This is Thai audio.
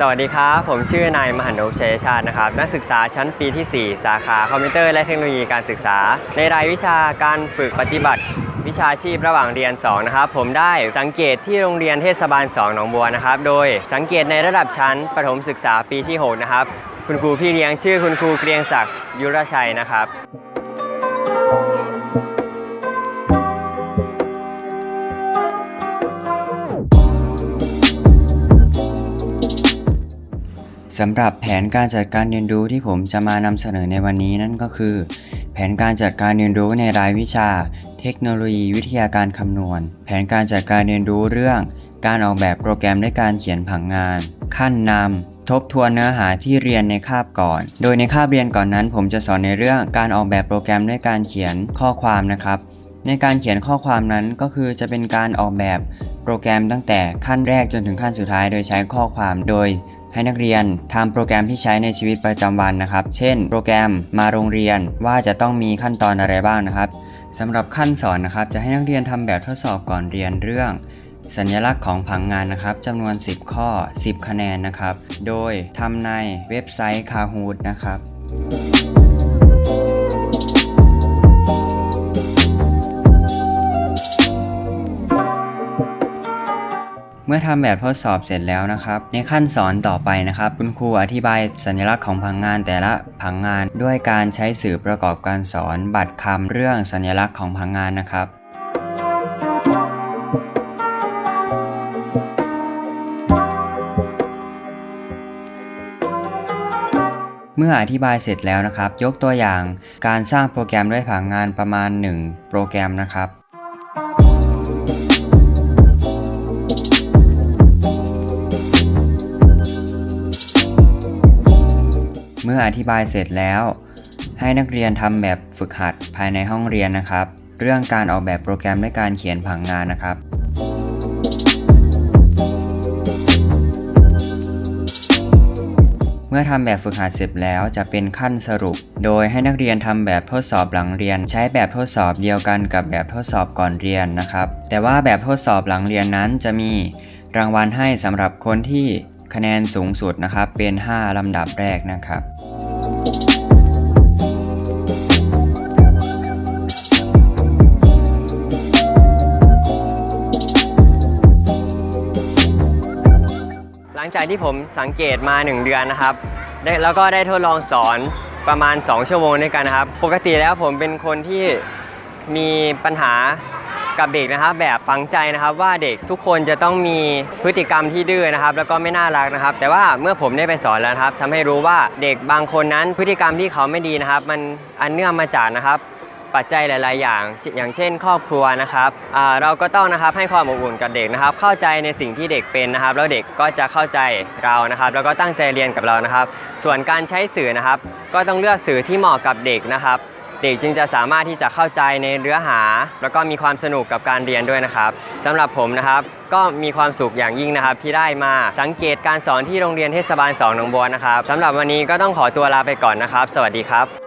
สวัสดีครับ ผมชื่อนายมหันต์ชัยชาตินะครับ นักศึกษาชั้นปีที่ 4 สาขาคอมพิวเตอร์และเทคโนโลยีการศึกษา ในรายวิชาการฝึกปฏิบัติ วิชาชีพระหว่างเรียน 2 นะครับ ผมได้สังเกตที่โรงเรียนเทศบาล 2 หนองบัวนะครับ โดยสังเกตในระดับชั้นประถมศึกษาปีที่ 6 นะครับ คุณครูพี่เลี้ยงชื่อคุณครูเกรียงศักดิ์ยุรชัยนะครับ สำหรับแผนการจัดการเรียนรู้ที่ผมจะมานำเสนอในวันนี้นั่นก็คือ แผนการจัดการเรียนรู้ในรายวิชา เทคโนโลยีวิทยาการคำนวณ แผนการจัดการเรียนรู้เรื่อง การออกแบบโปรแกรมและการเขียนผังงาน ขั้นนำทบทวนเนื้อหาที่เรียนในคาบก่อน โดยในคาบเรียนก่อนนั้น ผมจะสอนในเรื่องการออกแบบโปรแกรมด้วยการเขียนข้อความนะครับในการเขียนข้อความนั้นก็คือจะเป็นการออกแบบโปรแกรมตั้งแต่ขั้นแรกจนถึงขั้นสุดท้ายโดยใช้ข้อความโดย ให้นักเรียนทำโปรแกรมที่ใช้ในชีวิตประจำวันนะครับ เช่น โปรแกรมมาโรงเรียนว่าจะต้องมีขั้นตอนอะไรบ้างนะครับสำหรับขั้นสอนนะครับจะให้นักเรียนทำแบบทดสอบก่อนเรียนเรื่อง สัญลักษณ์ของผังงานนะครับจำนวน 10 ข้อ 10 คะแนนนะครับ โดยทำในเว็บไซต์ Kahoot นะครับ มื่อทำแบบทดสอบเสร็จแล้วนะครับ ในขั้นสอนต่อไปนะครับ คุณครูอธิบายสัญลักษณ์ของผังงานแต่ละผังงาน ด้วยการใช้สื่อประกอบการสอน บัตรคำเรื่องสัญลักษณ์ของผังงานนะครับเมื่ออธิบายเสร็จแล้วนะครับ ยกตัวอย่างการสร้างโปรแกรมด้วยผังงานประมาณ 1 โปรแกรมนะครับ มื่ออธิบายเสร็จแล้ว ให้นักเรียนทำแบบฝึกหัดภายในห้องเรียนนะครับ เรื่องการออกแบบโปรแกรมและการเขียนผังงานนะครับเมื่อทำแบบฝึกหัดเสร็จแล้วจะเป็นขั้นสรุป โดยให้นักเรียนทำแบบทดสอบหลังเรียน ใช้แบบทดสอบเดียวกันกับแบบทดสอบก่อนเรียนนะครับ แต่ว่าแบบทดสอบหลังเรียนนั้นจะมีรางวัลให้สำหรับคนที่ คะแนนสูงสุดนะครับเป็น 5 ลำดับแรกนะครับหลังจากที่ผมสังเกตมา 1 เดือนนะครับได้แล้วก็ได้ทดลองสอนประมาณ 2 ชั่วโมงด้วยกันนะครับ ปกติแล้วผมเป็นคนที่มีปัญหา กับเด็กนะครับ แบบฝังใจนะครับว่าเด็กทุกคนจะต้องมีพฤติกรรมที่ดื้อนะครับ แล้วก็ไม่น่ารักนะครับ แต่ว่าเมื่อผมได้ไปสอนแล้วครับทำให้รู้ว่าเด็กบางคนนั้นพฤติกรรมที่เขาไม่ดีนะครับ มันอันเนื่องมาจากนะครับปัจจัยหลาย ๆ อย่าง อย่างเช่น ครอบครัวนะครับอ่าเราก็ต้องนะครับให้ความอบอุ่นกับเด็กนะครับ เข้าใจในสิ่งที่เด็กเป็นนะครับ แล้วเด็กก็จะเข้าใจเรานะครับ แล้วก็ตั้งใจเรียนกับเรานะครับ ส่วนการใช้สื่อนะครับ ก็ต้องเลือกสื่อที่เหมาะกับเด็กนะครับ เด็กจึงจะสามารถที่จะเข้าใจในเนื้อหา แล้วก็มีความสนุกกับการเรียนด้วยนะครับสำหรับผมนะครับก็มีความสุขอย่างยิ่งนะครับ ที่ได้มาสังเกตการสอนที่โรงเรียนเทศบาล2หนองบัวนะครับสำหรับวันนี้ก็ต้องขอตัวลาไปก่อนนะครับ สวัสดีครับ